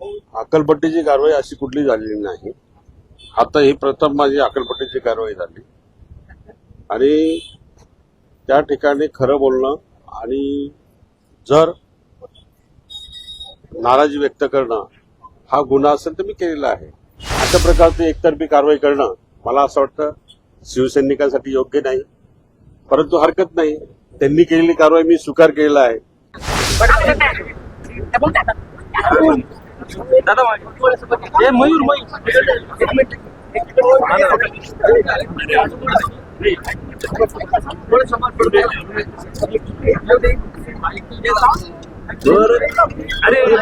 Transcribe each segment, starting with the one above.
अकलपट्टीची कारवाई अशी कुठली झालेली नाही. आता ही प्रथम माझी अकलपट्टीची कारवाई झाली. आणि त्या ठिकाणी खरं बोलणं आणि जर नाराजी व्यक्त करणं हा गुन्हा असेल तर मी केलेला आहे. अशा प्रकारची एकतर्फी कारवाई करणं मला असं वाटतं शिवसैनिकांसाठी योग्य नाही. परंतु हरकत नाही. त्यांनी केलेली कारवाई मी स्वीकार केलेला आहे. दादा हे मयूर मयूर. अरे हो,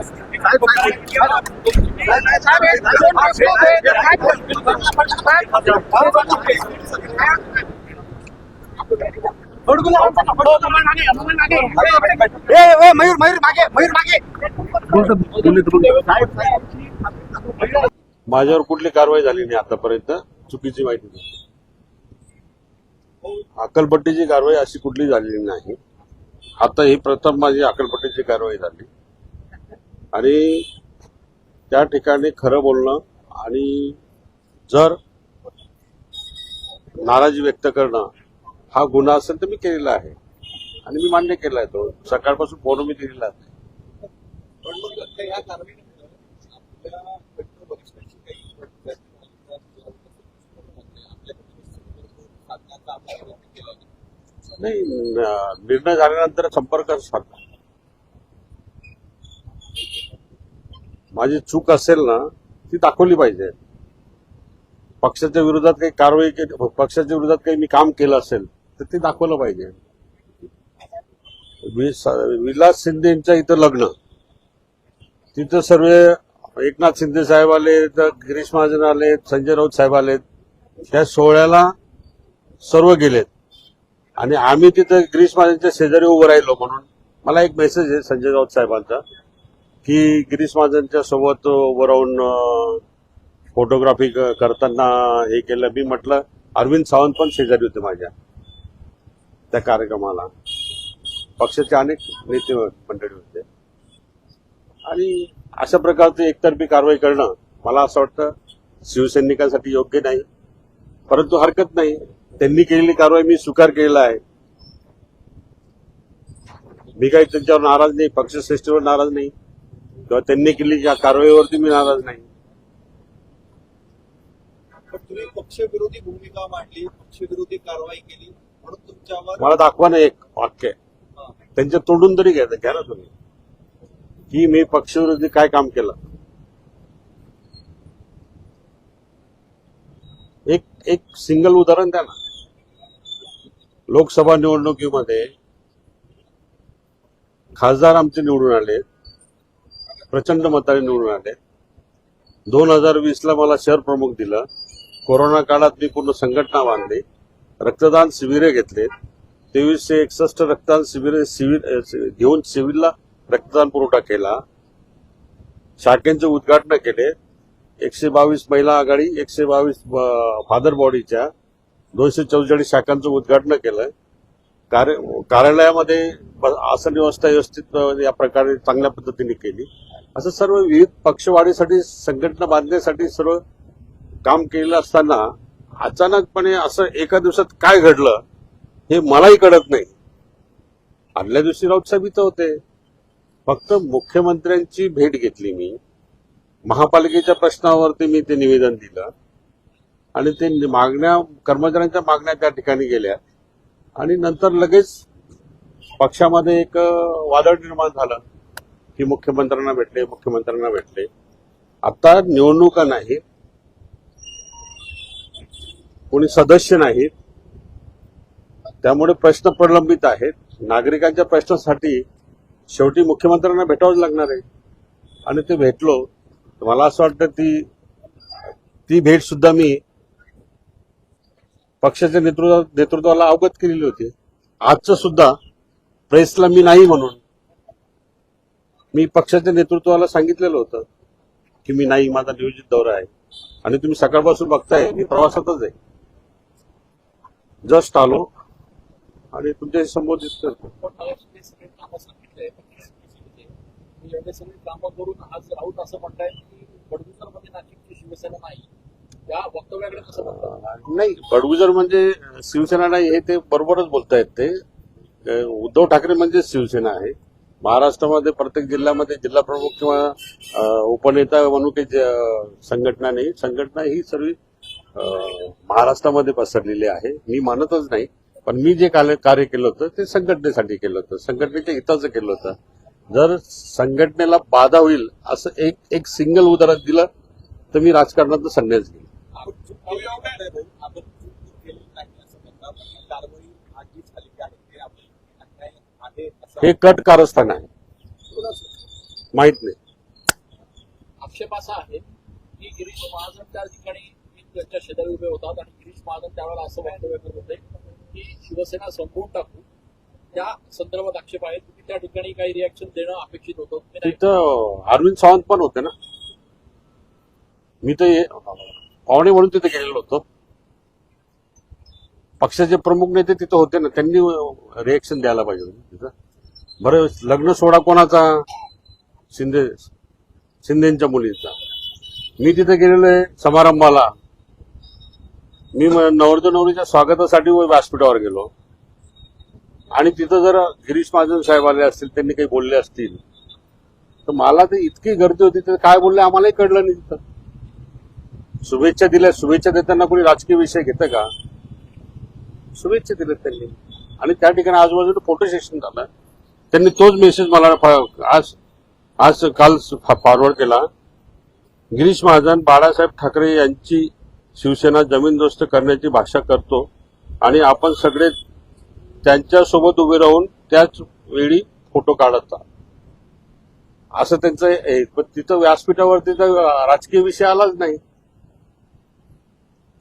अरे. मयूर मयूर मागे मयूर मागे माझ्यावर कुठली कारवाई झाली नाही आतापर्यंत चुकीची माहिती दिली. अकलपट्टीची कारवाई अशी कुठली झालेली नाही आता ही प्रथम माझी अकलपट्टीची कारवाई झाली आणि त्या ठिकाणी खरं बोलणं आणि जर नाराजी व्यक्त करणं हा गुन्हा असेल तर मी केलेला आहे. आणि मी मान्य केला आहे तो. सकाळपासून फोन मी दिलेला आहे. नाही. निर्णय झाल्यानंतर संपर्क साधला. माझी चूक असेल ना ती दाखवली पाहिजे. पक्षाच्या विरोधात काही कारवाई केली पक्षाच्या विरोधात काही मी काम केलं असेल तर ते दाखवलं पाहिजे. वि- विलास शिंदेच्या इथं लग्न. तिथं सर्व एकनाथ शिंदे साहेब आले तर गिरीश महाजन आले संजय राऊत साहेब आले त्या सोहळ्याला सर्व गेलेत. आणि आम्ही तिथं गिरीश महाजनच्या शेजारी उभं राहिलो म्हणून मला एक मेसेज आहे संजय राऊत साहेबांचा. की गिरीश महाजनच्या सोबत उभं फोटोग्राफी करताना हे केलं. मी म्हटलं अरविंद सावंत पण शेजारी होते माझ्या त्या कार्यक्रमाला. पक्षाचे अनेक नेते मंडळी होते. आणि अशा प्रकारची एकतर्फी कारवाई करणं मला असं वाटतं शिवसैनिकांसाठी योग्य नाही. परंतु हरकत नाही. त्यांनी केलेली कारवाई मी स्वीकार केलेला आहे. मी काही त्यांच्यावर नाराज नाही. पक्षश्रेष्ठीवर नाराज नाही. किंवा त्यांनी केलेली या कारवाईवरती मी नाराज नाही. पण तुम्ही पक्षविरोधी भूमिका मांडली पक्षविरोधी कारवाई केली म्हणून तुमच्यावर मला दाखवा ना एक वाक्य. हा, त्यांच्या तोडून तरी घ्या घ्या ना तुम्ही. की मी पक्षविरोधी काय काम केलं? एक एक सिंगल उदाहरण द्या ना. लोकसभा निवडणुकीमध्ये खासदार आमचे निवडून आले प्रचंड मताने निवडून आले. दोन हजार वीसला मला शहर प्रमुख दिलं. कोरोना काळात मी पूर्ण संघटना बांधली. रक्तदान शिबिरे घेतले. तेवीसशे एकसष्ट रक्तदान शिबिरे शिबिर घेऊन सिव्हिलला रक्तदान पुरवठा केला. शाखेंचे उद्घाटन केले. एकशे बावीस महिला आघाडी एकशे बावीस फादर बॉडीच्या दोनशे चौवेचाळीस शाखांचं उद्घाटन केलं. कार्य कार्यालयामध्ये आसन व्यवस्था व्यवस्थित या प्रकारे चांगल्या पद्धतीने केली. असं सर्व विविध पक्षवाढीसाठी संघटना बांधण्यासाठी सर्व काम केलेलं असताना अचानकपणे असं एका दिवसात काय घडलं हे मलाही कळत नाही. आदल्या दिवशी राऊत साहेब इथं होते. फक्त मुख्यमंत्र्यांची भेट घेतली मी. महापालिकेच्या प्रश्नावरती मी ते निवेदन दिलं. आणि ते मागण्या कर्मचाऱ्यांच्या मागण्या त्या ठिकाणी गेल्या. आणि नंतर लगेच पक्षामध्ये एक वादळ निर्माण झालं. की मुख्यमंत्र्यांना भेटले मुख्यमंत्र्यांना भेटले. आता निवडणुका नाहीत. कोणी सदस्य नाहीत. त्यामुळे प्रश्न प्रलंबित आहेत. नागरिकांच्या प्रश्नासाठी शेवटी मुख्यमंत्र्यांना भेटावंच लागणार आहे. आणि ते भेटलो मला असं वाटतं ती ती भेट सुद्धा मी पक्षाच्या नेतृत्वा नेतृत्वाला अवगत केलेली होती. आजचं सुद्धा प्रेसला मी नाही म्हणून. मी पक्षाच्या नेतृत्वाला सांगितलेलं होतं की मी नाही माझा नियोजित दौरा आहे. आणि तुम्ही सकाळपासून बघताय मी प्रवासातच आहे. जस्ट आलो आणि तुमच्याशी संबोधित करतो. नाही. बडगुजर म्हणजे शिवसेना नाही हे ते बरोबरच बोलतायत ते. उद्धव ठाकरे म्हणजे शिवसेना आहे. महाराष्ट्रामध्ये प्रत्येक जिल्ह्यामध्ये जिल्हा प्रमुख किंवा उपनेता म्हणून काही ज- संघटना नाही. संघटना ही सर्व महाराष्ट्रामध्ये पसरलेली आहे. मी मानतच नाही. पण मी जे कार्य कार्य केलं होतं ते संघटनेसाठी केलं होतं. संघटनेच्या हिताचं केलं होतं. जर संघटनेला बाधा होईल असं एक एक सिंगल उदाहरण दिलं तर मी राजकारणात संन्यास घेईल आपण चूक केली नाही, आपण चूक केली नाही असं म्हणता पण ही कारवाई आज जी झालेली आहे ते आपण अन्याय आहे असं हे कट कारस्थान आहे. माहीत नाही. आक्षेप असा आहे की गिरीश महाजन त्या ठिकाणी शेजारी उभे होतात आणि गिरीश महाजन त्यावेळेला असं वक्तव्य करत होते की शिवसेना संपवून टाकू. त्या संदर्भात आक्षेप आहे तुम्ही त्या ठिकाणी काही रिॲक्शन देणं अपेक्षित होतं. तिथं अरविंद सावंत पण होते ना. मी तर पाहुणे म्हणून तिथे गेलेलो होतो. पक्षाचे प्रमुख नेते तिथं होते ना त्यांनी रिएक्शन द्यायला पाहिजे होतं तिथं. बरं लग्न सोहळा कोणाचा? शिंदे शिंदेच्या मुलीचा. मी तिथे गेलेलो आहे समारंभाला. मी म- नवरदेव नवरीच्या स्वागतासाठी व्यासपीठावर गेलो. आणि तिथं जर गिरीश महाजन साहेब आले असतील त्यांनी काही बोलले असतील तर मला ते इतकी गर्दी होती तर काय बोलले आम्हालाही कळलं नाही तिथं. शुभेच्छा दिल्या शुभेच्छा देताना कोणी राजकीय विषय घेतं का? शुभेच्छा दिल्यात त्यांनी. आणि त्या ठिकाणी आजूबाजूला फोटो सेशन झालं. त्यांनी तोच मेसेज मला आज आज काल फॉरवर्ड केला. गिरीश महाजन बाळासाहेब ठाकरे यांची शिवसेना जमीनदोस्त करण्याची भाषा करतो आणि आपण सगळे त्यांच्यासोबत उभे राहून त्याच वेळी फोटो काढत. असं त्यांचं पण तिथं व्यासपीठावरती तर राजकीय विषय आलाच नाही.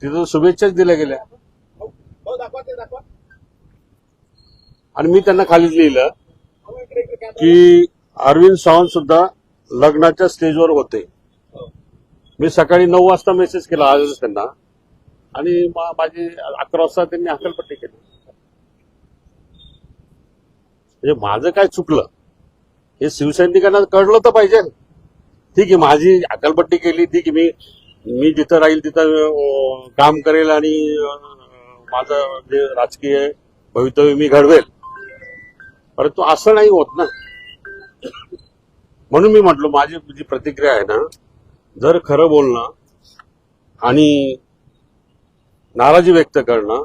तिथं शुभेच्छाच दिल्या गेल्या. हो हो, आणि मी त्यांना खालीच लिहिलं. की अरविंद सावंत सुद्धा लग्नाच्या स्टेजवर होते. मी सकाळी नऊ वाजता मेसेज केला आजच त्यांना. आणि माझी अकरा वाजता त्यांनी हकलपट्टी केली. म्हणजे माझं काय चुकलं? हे शिवसैनिकांना कळलं तर पाहिजे. ठीक आहे माझी अकलपट्टी केली. ठीक आहे मी मी जिथं राहील तिथं काम करेल आणि माझं जे राजकीय भवितव्य मी घडवेल. परंतु असं नाही होत ना. म्हणून मी म्हटलो माझी जी प्रतिक्रिया आहे ना जर खरं बोलणं आणि नाराजी व्यक्त करणं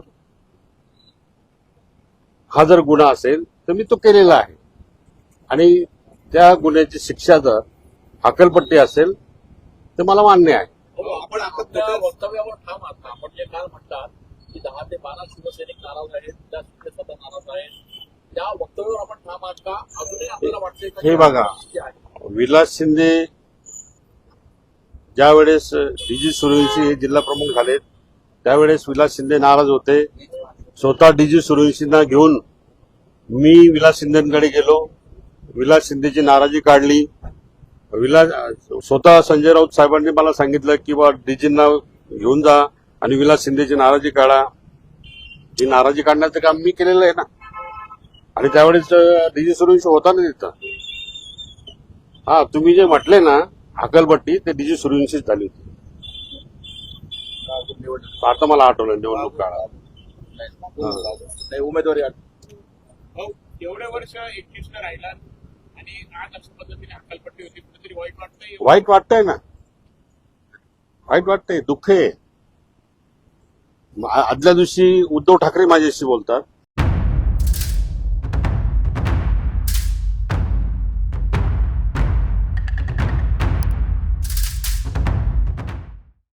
हा जर गुन्हा असेल तर मी तो केलेला आहे. आणि त्या गुन्ह्याची शिक्षा जर हकलपट्टी असेल तर मला मान्य आहे. हो, आपण वक्तव्यावर ठाम आहात. का? आपण जे काल म्हणतात की दहा ते बारा शिवसैनिक नाराज आहेत त्या शिवसेना नाराज आहेत त्या वक्तव्यावर आपण ठाम आहात का? अजूनही आपल्याला वाटतंय का हे बघा. विलास शिंदे ज्या वेळेस डीजी सूर्यवंशी हे जिल्हा प्रमुख झाले त्यावेळेस विलास शिंदे नाराज होते. स्वतः डीजी सूर्यवंशींना घेऊन मी विलास शिंदेकडे गेलो. विलास शिंदेची नाराजी काढली. विलास स्वतः संजय राऊत साहेबांनी मला सांगितलं की बा डीजींना घेऊन जा आणि विलास शिंदेची नाराजी काढा. ही नाराजी काढण्याचं काम मी केलेलं आहे ना. आणि त्यावेळेस डीजी सूर्यवंशी होता ना तिथं? हा तुम्ही जे म्हटले ना अकलपट्टी ते डीजी सूर्यवंशीच झाली होती. आता मला आठवलं निवडणूक काळात. नाही, उमेदवारी एवढे वर्ष एकतीसला राहिला आणि आज अशा पद्धतीने हकालपट्टी होती कुठेतरी वाईट वाटतंय वाईट वाटतंय ना. वाईट वाटतंय दुःख आहे. आदल्या दिवशी उद्धव ठाकरे माझ्याशी बोलतात.